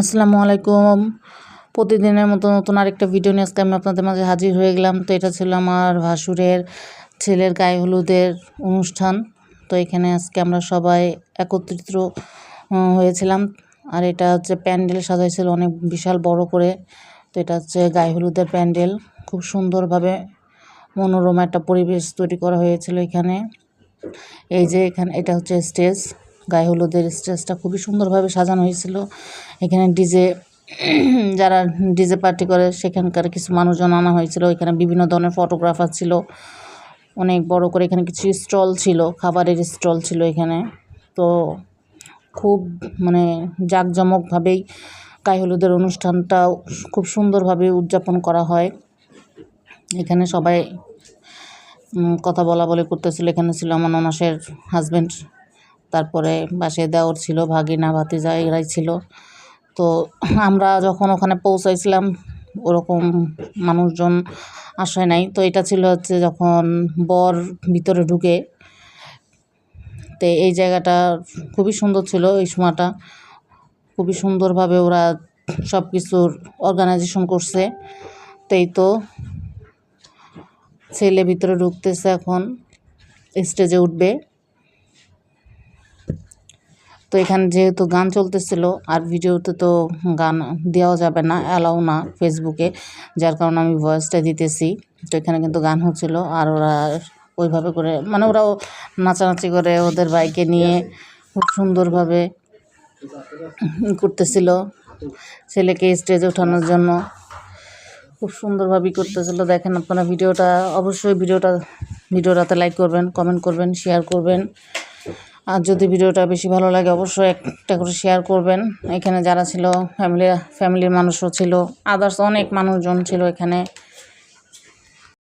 আসসালামু আলাইকুম। প্রতিদিনের মতো নতুন আরেকটা ভিডিও নিয়ে আজকে আমি আপনাদের মাঝে হাজির হয়ে গেলাম। তো এটা ছিল আমার ভাসুরের ছেলের গায়ে হলুদের অনুষ্ঠান। তো এখানে আজকে আমরা সবাই একত্রিত হয়েছিলাম। আর এটা হচ্ছে প্যান্ডেল সাজাইছিল অনেক বিশাল বড় করে। তো এটা হচ্ছে গায়ে হলুদের প্যান্ডেল। খুব সুন্দরভাবে মনোরম একটা পরিবেশ তৈরি করা হয়েছিল এখানে। এই যে এখানে, এটা হচ্ছে স্টেজ। গায়ে হলুদের স্টেজটা খুবই সুন্দরভাবে সাজানো হয়েছিল। এখানে ডিজে, যারা ডিজে পার্টি করে, সেখানকার কিছু মানুষজন আনা হয়েছিল। এখানে বিভিন্ন ধরনের ফটোগ্রাফার ছিল। অনেক বড় করে এখানে কিছু স্টল ছিল, খাবারের স্টল ছিল এখানে। তো খুব মানে জাঁকজমকভাবেই গায়ে হলুদের অনুষ্ঠানটা খুব সুন্দরভাবে উদযাপন করা হয়। এখানে সবাই কথা বলা বলি করতেছিল। এখানে ছিল আমার ননাসের হাজব্যান্ড তারপরে বাসে দেওর ছিল, ভাগিনা, ভাতিজা এরাই ছিল। তো আমরা যখন ওখানে পৌঁছাইছিলাম, ওরকম মানুষজন আসায় নাই। তো এটা ছিল হচ্ছে যখন বর ভিতরে ঢুকে, তো এই জায়গাটা খুবই সুন্দর ছিল, এই সময়টা। খুবই সুন্দরভাবে ওরা সব কিছুর অর্গানাইজেশন করছে। তো এই তো ছেলে ভিতরে ঢুকতেছে এখন স্টেজে উঠবে। তো এখানে যেহেতু গান চলতেছিল আর ভিডিওতে তো গান দেওয়া যাবে না অ্যালাউ না ফেসবুকে যার কারণে আমি ভয়েসটা দিতেছি। তো এখানে কিন্তু গান হচ্ছিল আর ওরা ওইভাবে করে মানে ওরাও নাচানাচি করে ওদের বাইকে নিয়ে খুব সুন্দরভাবে করতেছিল। ছেলেকে স্টেজে ওঠানোর জন্য খুব সুন্দরভাবেই করতেছিল। দেখেন আপনারা ভিডিওটা, অবশ্যই ভিডিওটা, ভিডিওটাতে লাইক করবেন কমেন্ট করবেন শেয়ার করবেন। আর যদি ভিডিওটা বেশি ভালো লাগে, অবশ্যই একটা করে শেয়ার করবেন। এখানে যারা ছিল ফ্যামিলি ফ্যামিলির মানুষও ছিল আদার্স অনেক মানুষজন ছিল এখানে।